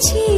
ধরেছিল